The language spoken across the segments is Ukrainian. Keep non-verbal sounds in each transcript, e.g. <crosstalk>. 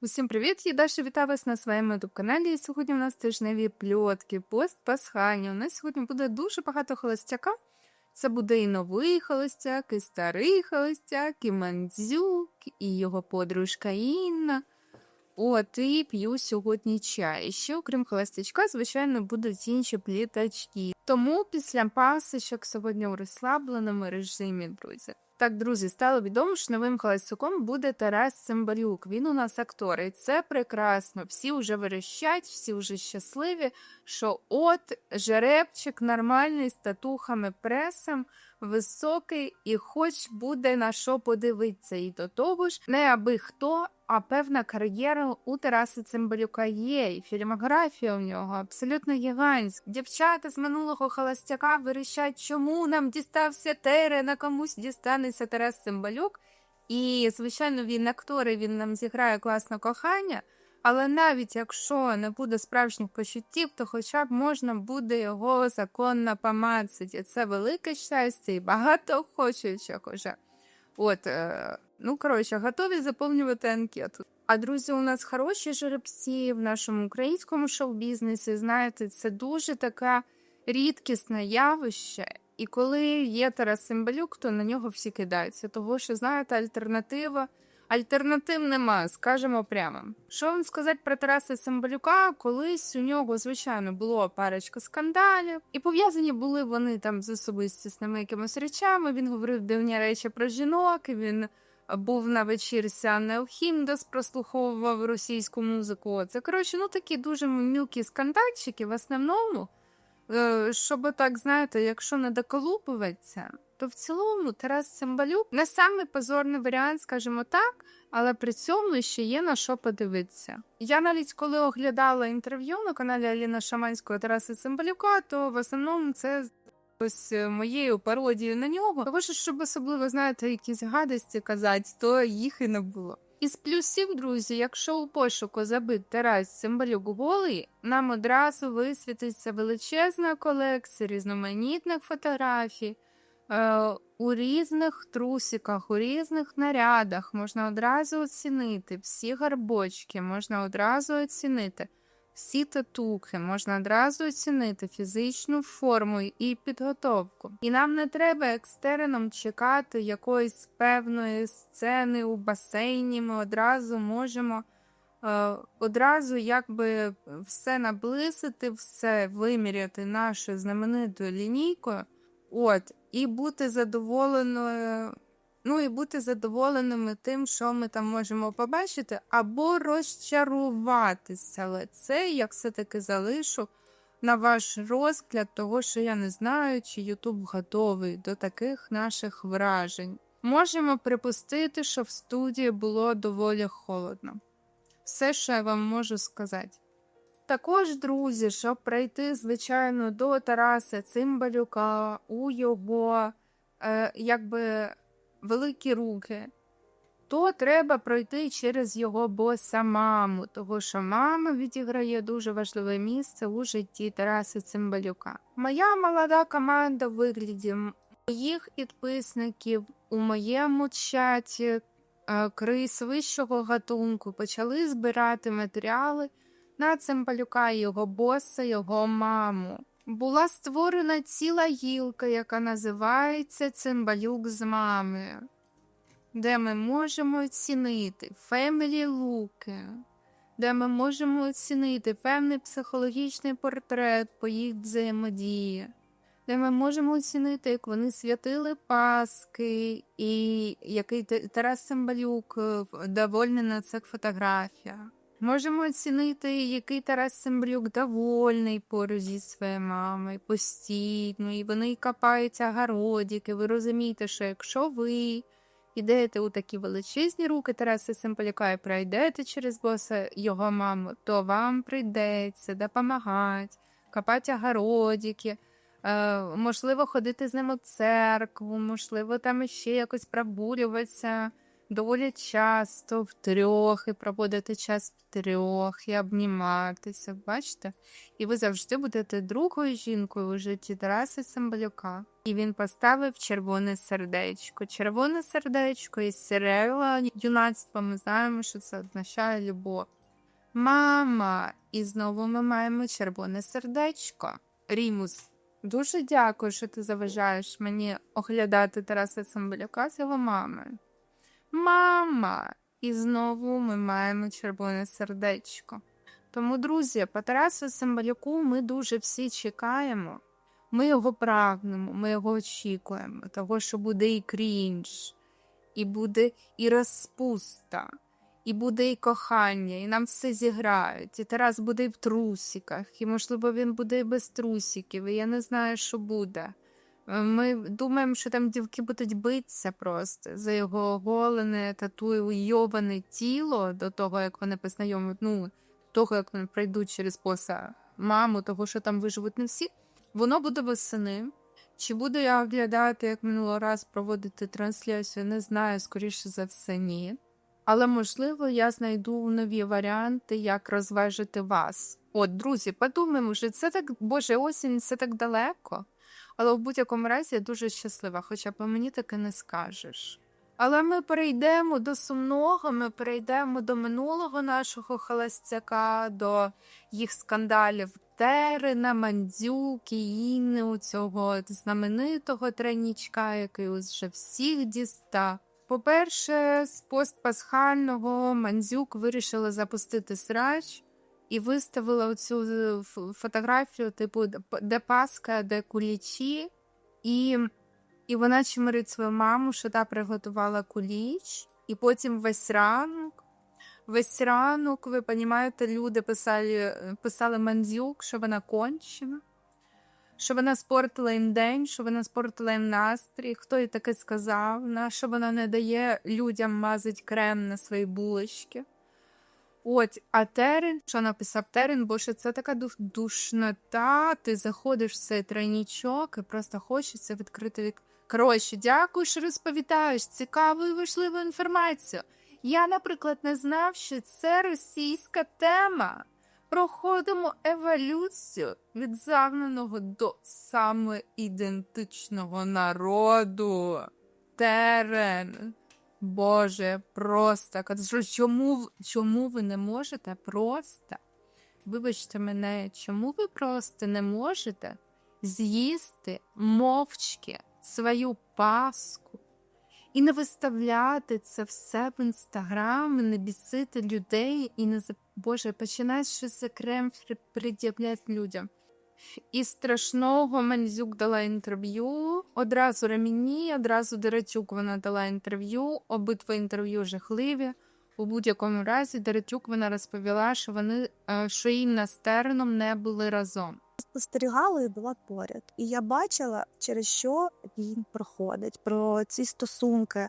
Усім привіт! Я Даша вітаю вас на своєму youtube каналі. І сьогодні у нас тижневі пльотки, пост пасхальні. У нас сьогодні буде дуже багато холостяка. Це буде і новий холостяк, і старий холостяк, і мандзюк, і його подружка Інна. От, і п'ю сьогодні чай. Ще, окрім холостячка, звичайно, будуть інші плітачки. Тому після пасочок сьогодні у розслабленому режимі, друзі. Так, друзі, стало відомо, що новим класиком буде Тарас Цимбалюк. Він у нас актор, і це прекрасно. Всі вже верещать, всі вже щасливі. Що от жеребчик нормальний з татухами пресом, високий, і хоч буде на що подивитися. І до того ж, не аби хто, а певна кар'єра у Тараса Цимбалюка є. І фільмографія у нього абсолютно гігантська. Дівчата з минулого холостяка вирішать, чому нам дістався Терен, а комусь дістанеться Тарас Цимбалюк. І, звичайно, він актор, і він нам зіграє класне кохання. Але навіть якщо не буде справжніх почуттів, то хоча б можна буде його законно помацати. Це велике щастя і багато охочуючих уже. От, е, ну коротше, готові заповнювати анкету. А друзі, у нас хороші жеребці в нашому українському шоу-бізнесі. Знаєте, це дуже така рідкісне явище. І коли є Тарас Симбалюк, то на нього всі кидаються. Того що, знаєте, альтернатива. Альтернатив нема, скажемо прямо. Що вам сказати про Тараса Самбалюка? Колись у нього, звичайно, було парочка скандалів, і пов'язані були вони там з особистісними якимись речами. Він говорив дивні речі про жінок. Він був на вечірці Анни Алхімдас, прослуховував російську музику. Це коротше, ну такі дуже мілкі скандальчики в основному. Е, щоб так знаєте, якщо не доколупуватися, то в цілому Тарас Цимбалюк не самий позорний варіант, скажімо так, але при цьому ще є на що подивитися. Я навіть коли оглядала інтерв'ю на каналі Аліна Шаманського Тараса Цимбалюка, то в основному це ось моєю пародією на нього. Тому що, щоб особливо знаєте, якісь гадості казати, то їх і не було. Із плюсів, друзі, якщо у пошуку забит Тарас Цимбалюк голий, нам одразу висвітиться величезна колекція різноманітних фотографій. Е, у різних трусиках, у різних нарядах можна одразу оцінити всі гарбочки, можна одразу оцінити всі татухи, можна одразу оцінити фізичну форму і підготовку. І нам не треба екстерном чекати якоїсь певної сцени у басейні. Ми одразу можемо е, одразу якби все наблизити, все виміряти нашою знаменитою лінійкою. От, і бути задоволеною, ну і бути задоволеними тим, що ми там можемо побачити, або розчаруватися. Але це я все-таки залишу на ваш розгляд, того що я не знаю, чи Ютуб готовий до таких наших вражень. Можемо припустити, що в студії було доволі холодно. Все, що я вам можу сказати. Також, друзі, щоб прийти, звичайно, до Тараса Цимбалюка у його е, якби великі руки, то треба пройти через його боса маму, того що мама відіграє дуже важливе місце у житті Тараса Цимбалюка. Моя молода команда в вигляді моїх підписників у моєму чаті е, крис вищого гатунку почали збирати матеріали на Цимбалюка його боса, його маму. Була створена ціла гілка, яка називається Цимбалюк з мамою, де ми можемо оцінити фемілі луки, де ми можемо оцінити певний психологічний портрет по їх взаємодії, де ми можемо оцінити, як вони святили Паски, і який Тарас Цимбалюк е, довольний на цих фотографіях. Можемо оцінити, який Тарас Семблюк довольний поруч зі своєю мамою, постійно, і вони копаються городики. Ви розумієте, що якщо ви йдете у такі величезні руки Тараса Семполяка і пройдете через боса його маму, то вам прийдеться допомагати, копати огородики, е, можливо, ходити з ним у церкву, можливо, там ще якось прогулюватися доволі часто втрьох і проводити час втрьох, і обніматися, бачите? І ви завжди будете другою жінкою у житті Тараса Самбалюка. І він поставив червоне сердечко. Червоне сердечко із серіала юнацтва ми знаємо, що це означає любов. Мама, і знову ми маємо червоне сердечко. Рімус, дуже дякую, що ти заважаєш мені оглядати Тараса Самбалюка з його мамою. Мама! І знову ми маємо червоне сердечко. Тому, друзі, по Тарасу Самбалюку ми дуже всі чекаємо. Ми його прагнемо, ми його очікуємо, того, що буде і крінж, і буде і розпуста, і буде і кохання, і нам все зіграють. І Тарас буде і в трусиках, і, можливо, він буде і без трусиків, і я не знаю, що буде. Е, Ми думаємо, що там дівки будуть битися просто за його оголене, татуйоване тіло до того, як вони познайомлять, ну, того, як вони пройдуть через поса маму, того, що там виживуть не всі. Воно буде восени. Чи буду я оглядати, як минулого раз проводити трансляцію, не знаю, скоріше за все, ні. Але можливо, я знайду нові варіанти, як розважити вас. От, друзі, подумаємо, що це так, боже, осінь, це так далеко. Але в будь-якому разі я дуже щаслива, хоча по мені таки не скажеш. Але ми перейдемо до сумного, ми перейдемо до минулого нашого холостяка, до їх скандалів Терена, Мандзюк і Інни, у цього знаменитого тройнічка, який вже всіх дістав. По-перше, з постпасхального Мандзюк вирішила запустити срач і виставила цю фотографію, типу, де Паска, де кулічі, і, і вона чимирить свою маму, що та приготувала куліч, і потім весь ранок. Весь ранок, ви розумієте, люди писали, писали Мандзюк, що вона кончена, що вона спортила їм день, що вона спортила їм настрій. Хто їй таке сказав, на що вона не дає людям мазати крем на свої булочки. От, а Терен, що написав Терен, бо що це така душ- душнота, ти заходиш в цей тройнічок і просто хочеться відкрити вік. Коротше, дякую, що розповідаєш цікаву і важливу інформацію. Я, наприклад, не знав, що це російська тема. Проходимо еволюцію від загнаного до самоідентичного народу. Терен. Боже, просто кажу, чому, чому ви не можете просто, вибачте мене, чому ви просто не можете з'їсти мовчки свою паску і не виставляти це все в інстаграм, не бісити людей і не Боже, починаєш щось за крем пред'являти людям. І страшного Мандзюк дала інтерв'ю. Одразу Реміні, одразу Дерецюк вона дала інтерв'ю. Обидва інтерв'ю жахливі. У будь-якому разі Деретюк вона розповіла, що вони е, що їм з стерном не були разом. Спостерігала і була поряд. І я бачила, через що він проходить, про ці стосунки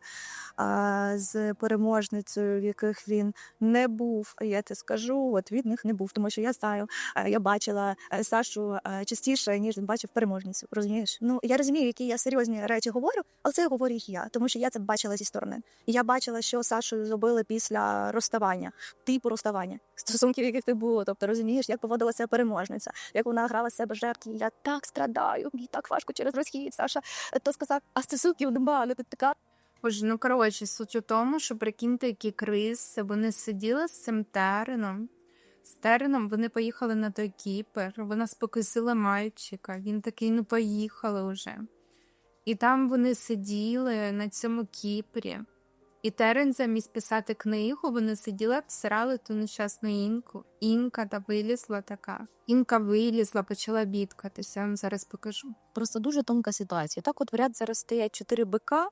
а, з переможницею, в яких він не був. Я те скажу, от від них не був, тому що я знаю, е, я бачила е, Сашу е, частіше, ніж він бачив переможницю. Розумієш? Ну я розумію, які я серйозні речі говорю, але це говорю їх я, тому що я це бачила зі сторони. Я бачила, що Сашу зробили після розставання, типу розставання, стосунків, яких не було. Тобто розумієш, як поводилася переможниця, як вона грала себе жертву. Я так страдаю, мені так важко через розхід. Саша е, то сказав, а стосунків нема, ну ти така. Боже, ну коротше, суть у тому, що прикиньте, які криси. Вони сиділи з цим Тереном. З Тереном вони поїхали на той Кіпр. Вона спокусила мальчика. Він такий, ну поїхали вже. І там вони сиділи на цьому Кіпрі. І Терен замість писати книгу, вони сиділи, обсирали ту нещасну інку. Інка та вилізла така. Інка вилізла, почала бідкатися. Я вам зараз покажу. просто дуже тонка ситуація. Так, от в ряд зараз стоять чотири бика,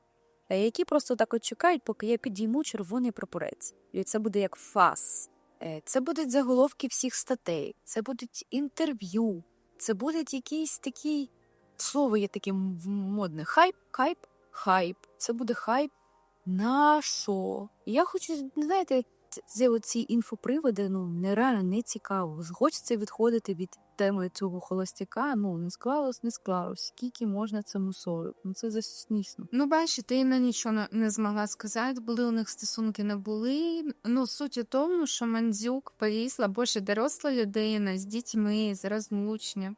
які просто так от чекають, поки я підійму червоний прапорець. І це буде як фас. Е, Це будуть заголовки всіх статей, це будуть інтерв'ю, це будуть якісь такі слово є таке модне. Хайп, хайп, хайп. Це буде хайп на що? Я хочу, знаєте, Це, оці інфоприводи, ну нереально не цікаво. Хочеться відходити від теми цього холостяка. Ну не склалось, не склалось. Скільки можна це мусорити? Ну це засмішно. Ну, бачиш, ти на нічого не- змогла сказати, були у них стосунки, не були. Ну, суть у тому, що Мандзюк полізла, боже, доросла людина з дітьми, з розлученням.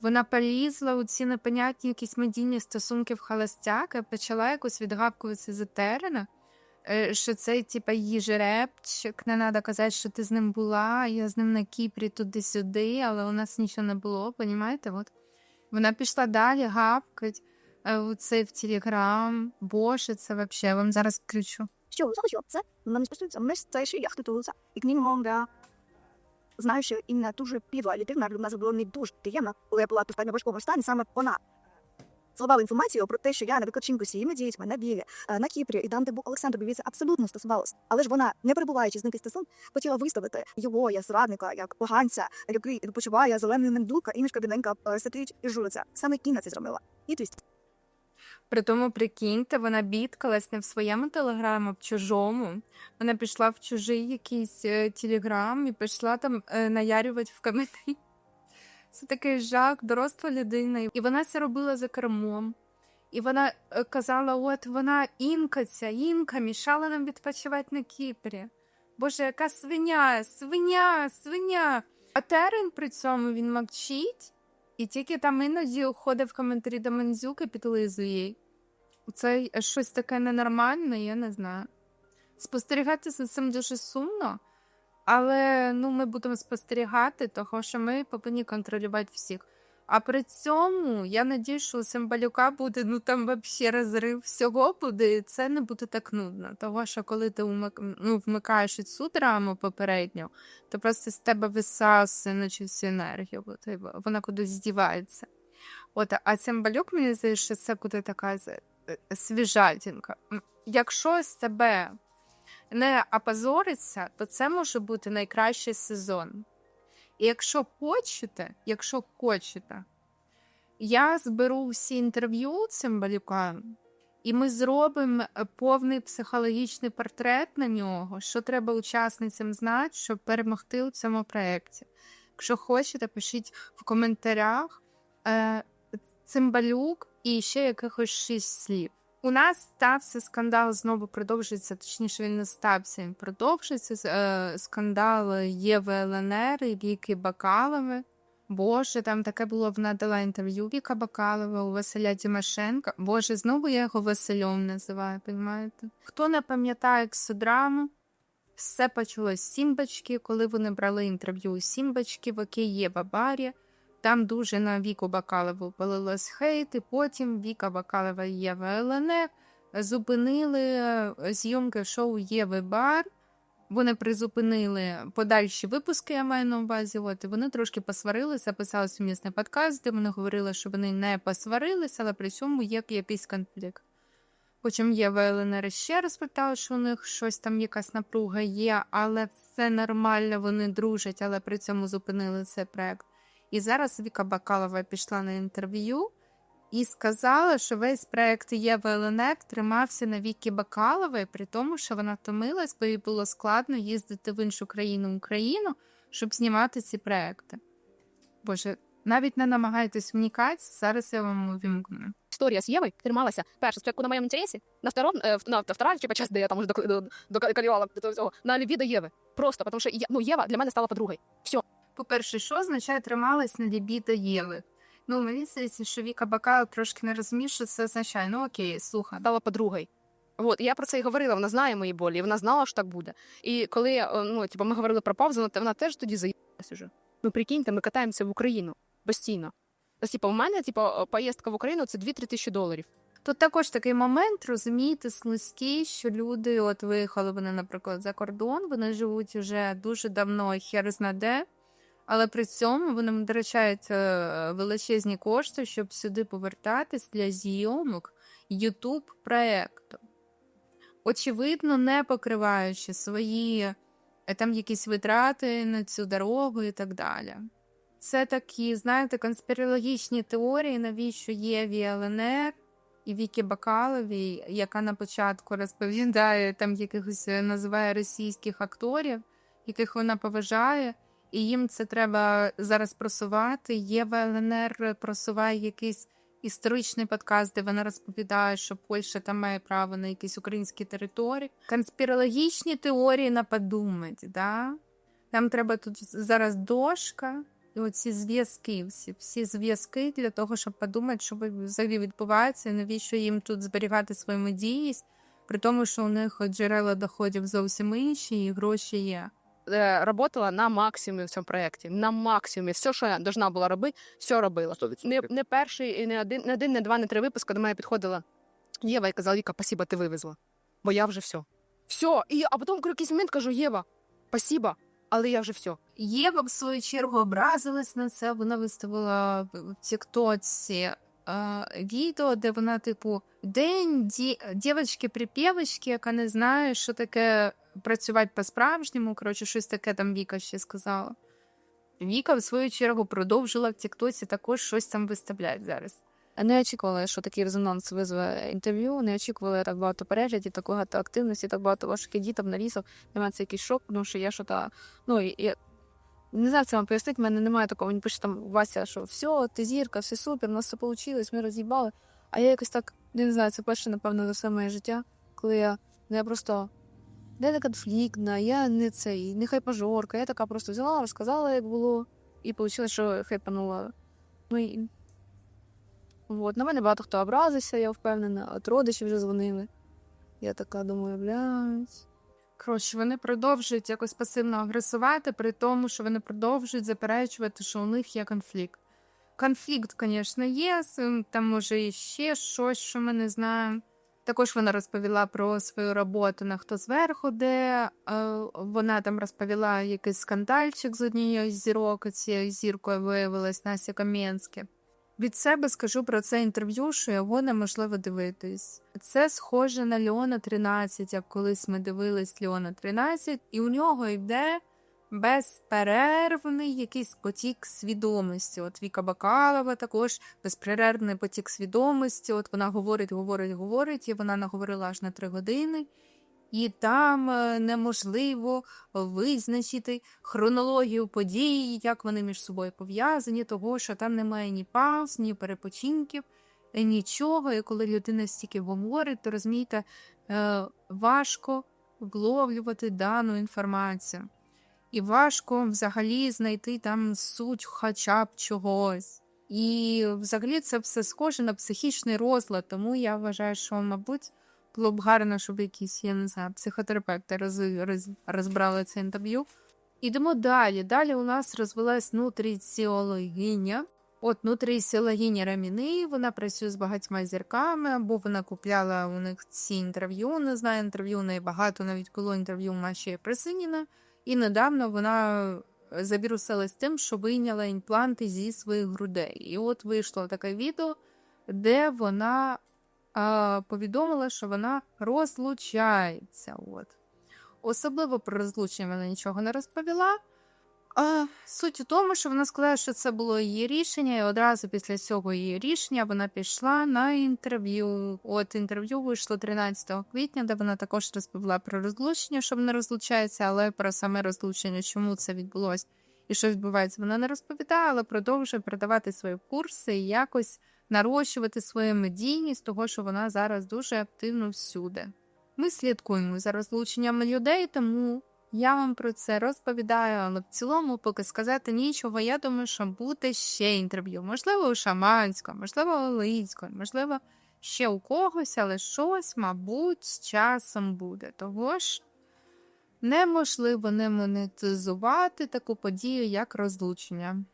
Вона полізла у ці непонятні якісь медійні стосунки в холостяка, почала якось відгавкуватися за терена, е, що це, типа, її жеребчик, не треба казати, що ти з ним була, я з ним на Кіпрі туди-сюди, але у нас нічого не було, понімаєте? От. Вона пішла далі, гавкать. Е, Це в Телеграм. Боже, це вообще, вам зараз включу. що захочу це мене стосується ми це ще яхти тулуса. І мого, я знаю, що Інна дуже підла людина, для нас було не дуже приємно, коли я була в важкому стані, саме вона зливала інформацію про те, що я на з своїми дітьми на білі, е, на Кіпрі, і там, де був Олександр Бівіце, абсолютно стосувалося. Але ж вона, не перебуваючи з ним стосун, хотіла виставити його як зрадника, як поганця, який відпочиває зелений мендулка, імішка бідненька е, сидить і журиться. Саме Інна це зробила. Хитрість. При тому, прикиньте, вона бідкалась не в своєму телеграмі, а в чужому. Вона пішла в чужий якийсь е, телеграм і пішла там е, наярювати в коментарі. <laughs> Це такий жах, доросла людина. І вона це робила за кермом. І вона е, казала: от вона інка ця, інка мішала нам відпочивати на Кіпрі. Боже, яка свиня, свиня, свиня. А Терен при цьому він мовчить. І тільки там іноді ходить в коментарі до Мензюки, підлизує їй. Це щось таке ненормальне, я не знаю. Спостерігати за цим дуже сумно, але ну, ми будемо спостерігати, того що ми повинні контролювати всіх. А при цьому я надію, що у Симбалюка буде ну там взагалі розрив всього буде, і це не буде так нудно. Того що коли ти умик... ну, вмикаєш цю драму попередньо, то просто з тебе висасує наче всю енергію, бо ти- вона кудись здівається. От, а Цимбалюк, мені здається, що це буде така е, свіжатінка. Якщо з тебе не опозориться, то це може бути найкращий сезон. І якщо хочете, якщо хочете, я зберу всі інтерв'ю Цимбалюка, і ми зробимо е, повний психологічний портрет на нього, що треба учасницям знати, щоб перемогти у цьому проєкті. Якщо хочете, пишіть в коментарях е, Цимбалюк і ще якихось шість слів. У нас стався скандал, знову продовжується, точніше, він не стався, він продовжується. Е, скандал Єви ЛНР і Віки Бакалови. Боже, там таке було, вона дала інтерв'ю Віка Бакалова у Василя Тимошенка. Боже, знову я його Василем називаю, розумієте? Хто не пам'ятає ексодраму, все почалось з Сімбачки, коли вони брали інтерв'ю у Сімбачки в Окей Єва Барі. Там дуже на Віку Бакалову полилось хейт, і потім Віка Бакалова і Єва ЛНР зупинили е, зйомки шоу Єви Бар. Вони призупинили подальші випуски, я маю на увазі. От, вони трошки посварилися, писали сумісний подкаст, де вони говорили, що вони не посварилися, але при цьому є якийсь конфлікт. Потім Єва ЛНР ще раз питала, що у них щось там якась напруга є, але все нормально, вони дружать, але при цьому зупинили цей проект. І зараз Віка Бакалова пішла на інтерв'ю і сказала, що весь проект Єва ЛНР тримався на Вікі Бакалової, при тому, що вона втомилась, бо їй було складно їздити в іншу країну Україну, щоб знімати ці проекти. Боже, навіть не намагайтесь вникати, зараз я вам увімкну. історія з Євою трималася перше спочатку на моєму інтересі, на втором, е, на вторая типа, часть, де я там уже до, до, докалювала до того всього, на любві до Єви. Просто, тому що ну, Єва для мене стала подругою. Все. По-перше, що означає трималась на лібі до Єви? Ну, мені здається, що Віка Бакалова трошки не розуміє, що це означає. Ну окей, слухай. Стала подругою. От, я про це і говорила, вона знає мої болі, і вона знала, що так буде. І коли е, ну, типу, ми говорили про паузу, вона- вона теж тоді заїбалась уже. Ну, прикиньте, ми катаємося в Україну постійно. Тобто, типу, у мене, типу, поїздка в Україну це 2-3 тисячі доларів. Тут також такий момент, розумієте, слизький, що люди, от виїхали вони, наприклад, за кордон, вони живуть вже дуже давно, хер знаде, але при цьому вони витрачають е, величезні кошти, щоб сюди повертатись для зйомок youtube проекту. Очевидно, не покриваючи свої е, там якісь витрати на цю дорогу і так далі. Це такі, знаєте, конспірологічні теорії, навіщо є ВЛНР, і Вікі Бакаловій, яка на початку розповідає там якихось е, називає російських акторів, яких вона поважає, і їм це треба зараз просувати. Єва ЛНР просуває якийсь історичний подкаст, де вона розповідає, що Польща там має право на якісь українські території. Конспірологічні теорії на подумать, да? Там треба тут зараз дошка. І оці зв'язки, всі, всі зв'язки для того, щоб подумати, що взагалі відбувається, і навіщо їм тут зберігати свою медійність, при тому, що у них джерела доходів зовсім інші, і гроші є. Е, Работала на максимумі в цьому проєкті. На максимумі. Все, що я должна була робити, все робила. Не, не перший, і не один, не один, не два, не три випуски до мене підходила Єва і казала, Віка, спасибо, ти вивезла. Бо я вже все. Все. І, а потім в якийсь момент кажу, Єва, спасибо, але я вже все. Єва, в свою чергу, образилась на це. Вона виставила в Тіктоці е, відео, де вона, типу, день ді... дівчатки-припєвочки, яка не знає, що таке працювати по-справжньому. Коротше, щось таке там Віка ще сказала. Віка, в свою чергу, продовжила в Тіктоці також щось там виставляти зараз. Не очікувала, що такий резонанс визве інтерв'ю, не очікувала так багато переглядів, так багато активності, так багато ваших ідітів навісів. Для мене це якийсь шок, тому що я що та ну і не знаю, це вам пояснити. в мене немає такого. Він пише там Вася, що все, ти зірка, все супер, у нас все вийшло, ми роз'їбали. А я якось так не знаю, це перше, напевно, за все моє життя, коли я ну, я просто не не конфліктна, я не цей, не хайпажорка. Я така просто взяла, розказала, як було, і вийшло, що хайпанула. Ну і От, на мене багато хто образився, я впевнена, от родичі вже дзвонили. Я така думаю, блядь. Коротше, вони продовжують якось пасивно агресувати, при тому, що вони продовжують заперечувати, що у них є конфлікт. Конфлікт, звісно, є, там може і ще щось, що ми не знаємо. Також вона розповіла про свою роботу на хто зверху, де е, вона там розповіла якийсь скандальчик з однією зірок, цією зіркою виявилась Настя Кам'янське. Від себе скажу про це інтерв'ю, що його неможливо дивитись. Це схоже на Леона 13, як колись ми дивились Леона 13, і у нього йде безперервний якийсь потік свідомості. От Віка Бакалова також безперервний потік свідомості. От вона говорить, говорить, говорить, і вона наговорила аж на три години. І там е, неможливо визначити хронологію подій, як вони між собою пов'язані, того, що там немає ні пауз, ні перепочинків, е, нічого. І коли людина стільки говорить, то розумієте, е, важко вловлювати дану інформацію. І важко взагалі знайти там суть хоча б чогось. І взагалі це все схоже на психічний розлад, тому я вважаю, що, мабуть, було б гарно, щоб якісь, я не знаю, психотерапевти роз, роз, розбрали це інтерв'ю. Ідемо далі. Далі у нас розвилась нутриціологиня. От нутриціологиня Раміни, вона працює з багатьма зірками, або вона купляла у них ці інтерв'ю. Не знаю, інтерв'ю у неї багато, навіть було інтерв'ю Маші Пресиніна. І недавно вона завірусилась тим, що вийняла імпланти зі своїх грудей. І от вийшло таке відео, де вона а, повідомила, що вона розлучається. От. Особливо про розлучення вона нічого не розповіла. Суть у тому, що вона сказала, що це було її рішення, і одразу після цього її рішення вона пішла на інтерв'ю. От інтерв'ю вийшло 13 квітня, де вона також розповіла про розлучення, що вона розлучається, але про саме розлучення, чому це відбулося і що відбувається, вона не розповідає, але продовжує продавати свої курси і якось нарощувати свою медійність, того що вона зараз дуже активно всюди. Ми слідкуємо за розлученнями людей, тому я вам про це розповідаю, але в цілому, поки сказати нічого, я думаю, що буде ще інтерв'ю. Можливо, у Шаманського, можливо, у Лицького, можливо, ще у когось, але щось, мабуть, з часом буде. Того ж неможливо не монетизувати таку подію, як розлучення.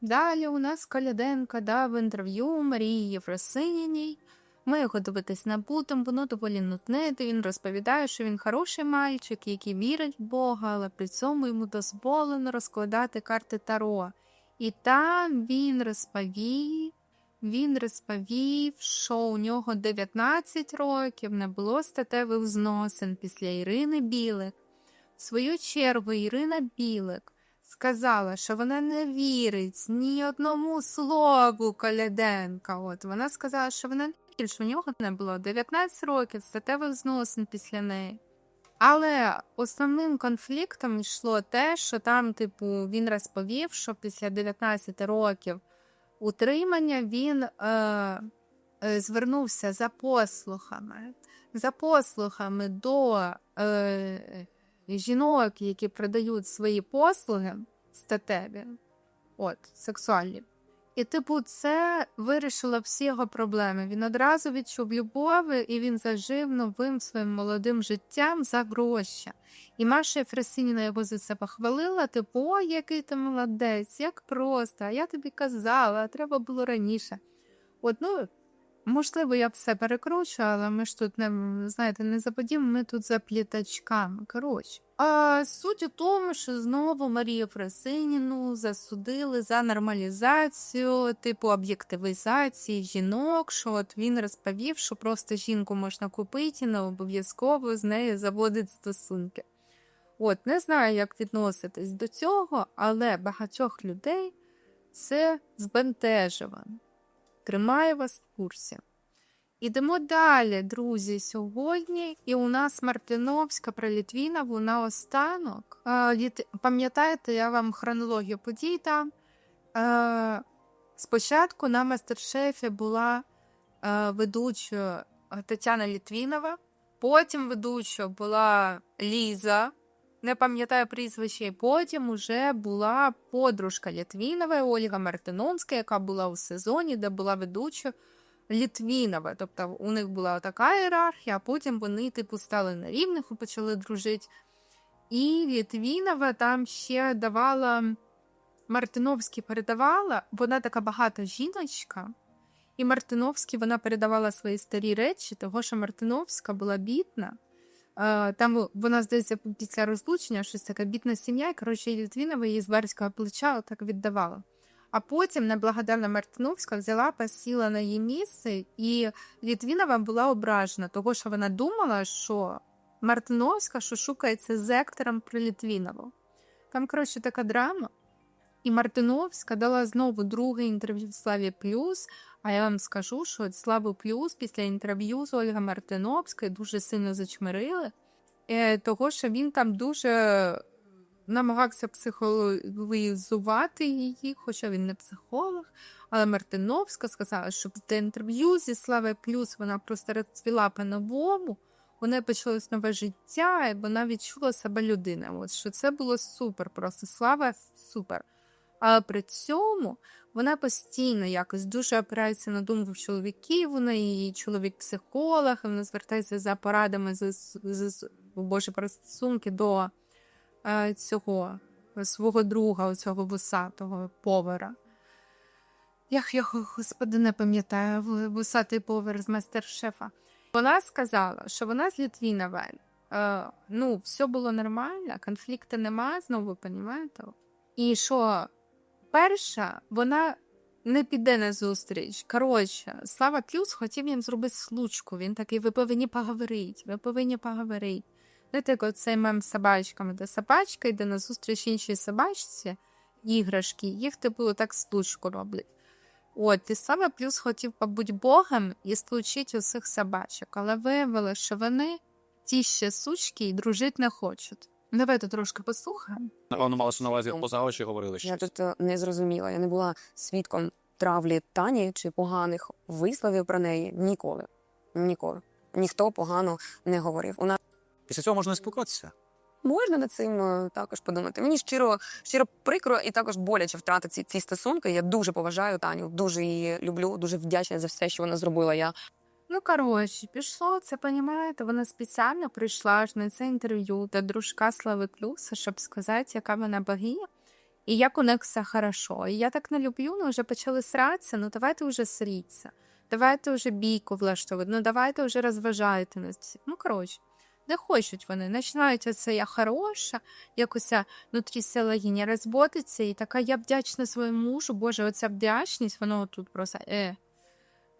Далі у нас Каляденка дав інтерв'ю Марії Єфросиніній. Ми його дивитись не будемо, воно доволі нудне, де він розповідає, що він хороший мальчик, який вірить в Бога, але при цьому йому дозволено розкладати карти Таро. І там він розповів, він розповів, що у нього 19 років не було статевих зносин після Ірини Білик. В свою чергу Ірина Білик сказала, що вона не вірить ні одному слову Коляденка. От вона сказала, що вона не більше у нього не було 19 років, статевих зносин після неї. Але основним конфліктом йшло те, що там, типу, він розповів, що після 19 років утримання він е, е, звернувся за послухами, за послухами до е, жінок, які продають свої послуги статеві, от, сексуальні. І, типу, це вирішило всі його проблеми. Він одразу відчув любов, і він зажив новим своїм молодим життям за гроші. І Маша Єфросиніна його за це похвалила, типу, о, який ти молодець, як просто, а я тобі казала, треба було раніше. От, ну, можливо, я все перекручу, але ми ж тут не знаєте, не заподіємо, ми тут за плітачками. Коротше. А суть у тому, що знову Марію Фросиніну засудили за нормалізацію, типу об'єктивізації жінок. Що от він розповів, що просто жінку можна купити і не обов'язково з нею заводить стосунки. От, не знаю, як відноситись до цього, але багатьох людей це збентежило. Тримаю вас в курсі. Ідемо далі, друзі, сьогодні. І у нас Мартиновська про Літвінову наостанок. Е, Пам'ятаєте, я вам хронологію подій дам. Е, Спочатку на мастер-шефі була е, ведучою Тетяна Літвінова, потім ведучою була Ліза, не пам'ятаю прізвище, і потім уже була подружка Літвінова Ольга Мартиновська, яка була у сезоні, де була ведучою Літвінова. Тобто у них була така ієрархія, а потім вони, типу, стали на рівних і почали дружити. І Літвінова там ще давала, Мартиновській передавала, вона така багата жіночка. І Мартиновській вона передавала свої старі речі, того що Мартиновська була бідна. Е, Там вона, здається, після розлучення щось така бідна сім'я, і коротше, Літвінова її з барського плеча так віддавала. А потім неблагодарна Мартиновська взяла, посіла на її місце, і Літвінова була ображена, того що вона думала, що Мартиновська шукається з ектором про Літвінову. Там, коротше, така драма. І Мартиновська дала знову друге інтерв'ю Славі Плюс. А я вам скажу, що Славу Плюс після інтерв'ю з Ольгою Мартиновською дуже сильно зачмирили, е, того що він там дуже намагався психологізувати її, хоча він не психолог. Але Мартиновська сказала, що після інтерв'ю зі Славою Плюс вона просто розцвіла по-новому. У неї почалось нове життя, і вона відчула себе людиною. От що це було супер, просто слава супер. Але при цьому вона постійно якось дуже опирається на думку чоловіків. Вона її чоловік психолог, і вона звертається за порадами з, з, з боже про стосунки до цього свого друга, цього вусатого повара. Як я, господи, не пам'ятаю, вусатий повар з майстер-шефа. Вона сказала, що вона з Літвінова. Е, ну, все було нормально, конфлікту нема, знову розумієте? І що перша, вона не піде на зустріч. Коротше, Слава Плюс хотів їм зробити случку. Він такий, ви повинні поговорити, ви повинні поговорити. Знаєте, як цей мем з собачками, де собачка йде на зустріч іншій собачці, іграшки, їх типу так случку роблять. От, і Слава Плюс хотів побути Богом і случити усіх собачок, але виявилося, що вони ті ще сучки і дружити не хочуть. Давайте трошки послухаємо. Напевно, малося на увазі поза очі говорили Я тут е, не зрозуміла. Я не була свідком травлі Тані чи поганих висловів про неї ніколи. Ніколи. Ніхто погано не говорив. У нас Після цього можна і спілкуватися. можна над цим е, також подумати. Мені щиро, щиро прикро і також боляче втратити ці, ці стосунки. Я дуже поважаю Таню, дуже її люблю, дуже вдячна за все, що вона зробила. Я Ну, коротше, пішло, це понімаєте, вона спеціально прийшла аж на це інтерв'ю до дружка Слави Плюса, щоб сказати, яка вона богиня, і як у них все хорошо. І я так не люблю, ну вже почали сратися, ну давайте вже сріться. Давайте вже бійку влаштовувати, ну давайте вже розважайте нас. Ну, коротше, не хочуть вони. Починають оце я хороша, якось внутрі села гіня розводиться, і така я вдячна своєму мужу, Боже, оця вдячність, воно тут просто. е.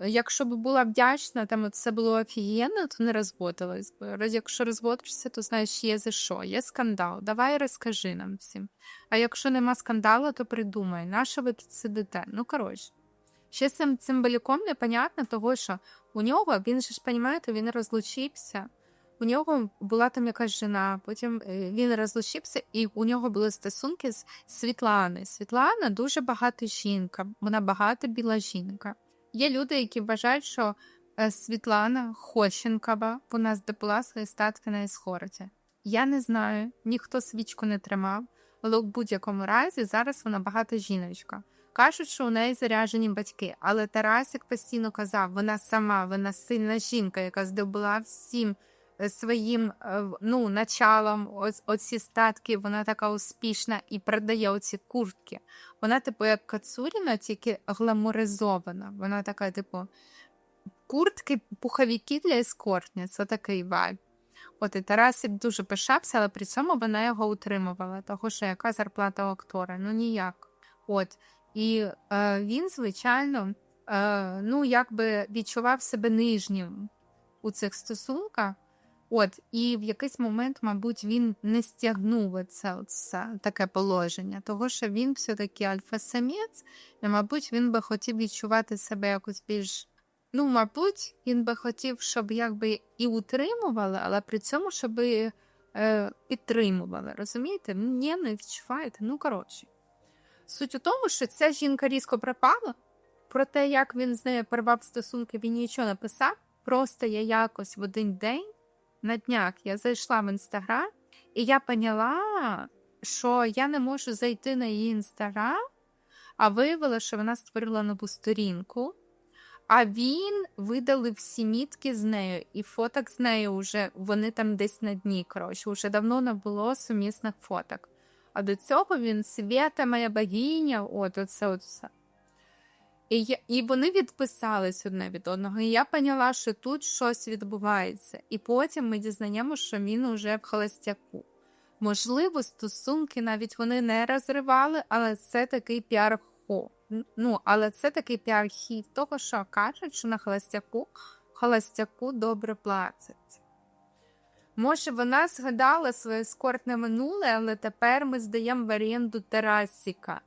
Якщо б була вдячна, там все було офігенно, то не розводилась би. Якщо розводишся, то знаєш, є за що, є скандал. Давай розкажи нам всім. А якщо нема скандалу, то придумай, на що ви тут сидите? Ну, коротше, Ще з цим цимбалюком непонятно, того що у нього, він же ж розумієте, він розлучився. У нього була там якась жена, потім е, він розлучився, і у нього були стосунки з Світланою. Світлана дуже багата жінка, вона багата біла жінка. Є люди, які вважають, що е, Світлана Хощенкова, вона здобула свої статки на ескорті. Я не знаю, ніхто свічку не тримав, але в будь-якому разі зараз вона багата жіночка. Кажуть, що у неї заряжені батьки, але Тарасик постійно казав, вона сама, вона сильна жінка, яка здобула всім своїм е, ну, началом ось оці статки, вона така успішна і продає оці куртки. Вона, типу, як Кацуріна, тільки гламуризована. Вона така, типу, куртки, пуховики для ескортниць, отакий вайб. От і Тарасик дуже пишався, але при цьому вона його утримувала, того що яка зарплата у актора? Ну ніяк. От. І е, він, звичайно, е, ну, якби відчував себе нижнім у цих стосунках. От, і в якийсь момент, мабуть, він не стягнув це таке положення, того що він все-таки альфа-самець, і, мабуть, він би хотів відчувати себе якось більш. Ну, мабуть, він би хотів, щоб якби і утримували, але при цьому, щоб е, підтримували. Розумієте? Ні, не відчуваєте. Ну, коротше. Суть у тому, що ця жінка різко пропала. Про те, як він з нею порвав стосунки, він нічого не писав. Просто я якось в один день на днях я зайшла в інстаграм, і я поняла, що я не можу зайти на її інстаграм, а виявила, що вона створила нову сторінку. А він видалив всі мітки з нею, і фоток з нею вже вони там десь на дні. Коротше, вже давно не було сумісних фоток. А до цього він свята моя богиня, от оце все. І, я, і вони відписались одне від одного. І я поняла, що тут щось відбувається. І потім ми дізнаємо, що він уже в холостяку. Можливо, стосунки навіть вони не розривали, але це такий піар-хо. Ну, але це такий піар-хід того, що кажуть, що на холостяку холостяку добре платять. Може, вона згадала своє скортне минуле, але тепер ми здаємо в оренду Тарасіка.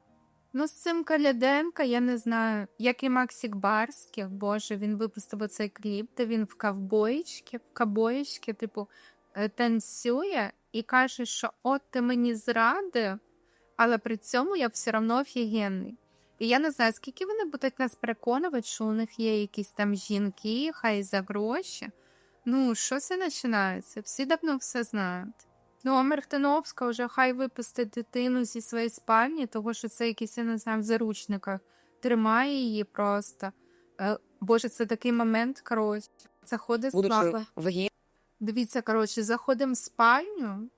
Ну, з цим Каляденка, я не знаю, як і Максик Барських, боже, він випустив оцей кліп, де він в ковбоїчки, в ковбоїчки, типу, е, танцює і каже, що от ти мені зрадив, але при цьому я все одно офігенний. І я не знаю, скільки вони будуть нас переконувати, що у них є якісь там жінки, хай за гроші. Ну, що це починається? Всі давно все знають. Ну, а Мертиновська вже хай випустить дитину зі своєї спальні, того що це якийсь, я не знаю, в заручниках. Тримає її просто. Е, Боже, це такий момент, коротше. Заходить вагітною, Дивіться, коротше, заходимо в спальню.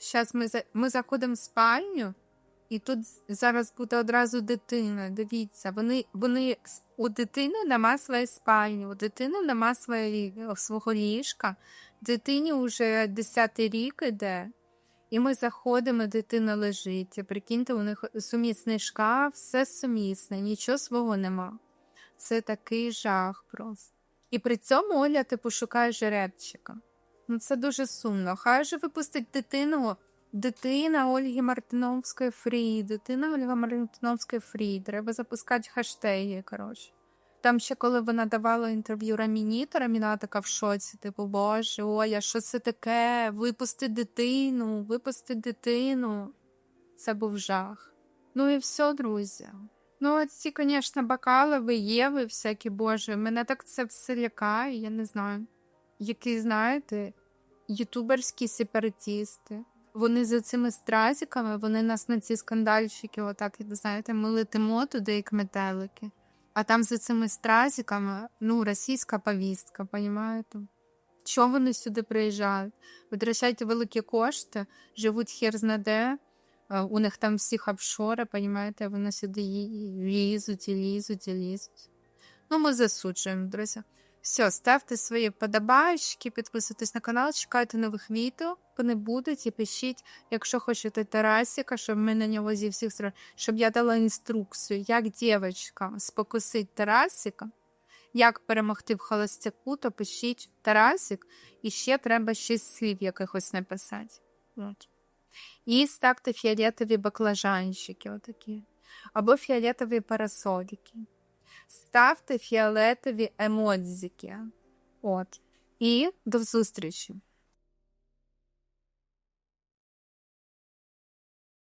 Зараз ми, за- ми заходимо в спальню, і тут зараз буде одразу дитина. Дивіться, вони, вони у дитини нема своєї спальні, у дитини нема своєї, свого ліжка. Дитині вже 10 рік іде. І ми заходимо, дитина лежить. Прикиньте, у них сумісний шкаф, все сумісне, нічого свого нема. Це такий жах просто. І при цьому Оля, типу, шукає жеребчика. Ну, це дуже сумно. Хай же випустить дитину. Дитина Ольги Мартиновської фрі, дитина Ольги Мартиновської фрі. Треба запускати хештеги, коротше. Там ще коли вона давала інтерв'ю Раміні, то Раміна така в шоці, типу, боже, Оля, що це таке? Випусти дитину, випусти дитину. Це був жах. Ну і все, друзі. Ну, от ці, звісно, бакалови, єви, всякі боже. Мене так це все лякає, я не знаю. Які, знаєте, ютуберські сепаратісти. Вони за цими стразиками, вони нас на ці скандальщики, отак, знаєте, ми летимо туди, як метелики. А там за цими стразиками, ну, російська повістка, понимаєте? Чого вони сюди приїжджають? Витрачають великі кошти, живуть хер знаде, е, у них там всіх офшори, понімаєте, вони сюди лізуть і лізуть і лізуть. Ну, ми засуджуємо, друзі. Все, ставте свої вподобайки, підписуйтесь на канал, чекайте нових відео, вони будуть і пишіть, якщо хочете Тарасіка, щоб ми на нього зі всіх сторон, щоб я дала інструкцію, як дівчинка спокусить Тарасіка, як перемогти в холостяку, то пишіть Тарасік, і ще треба шість слів якихось написати. От. І ставте фіолетові баклажанчики, отакі, або фіолетові парасоліки. Ставте фіолетові емодзики. От. І до зустрічі!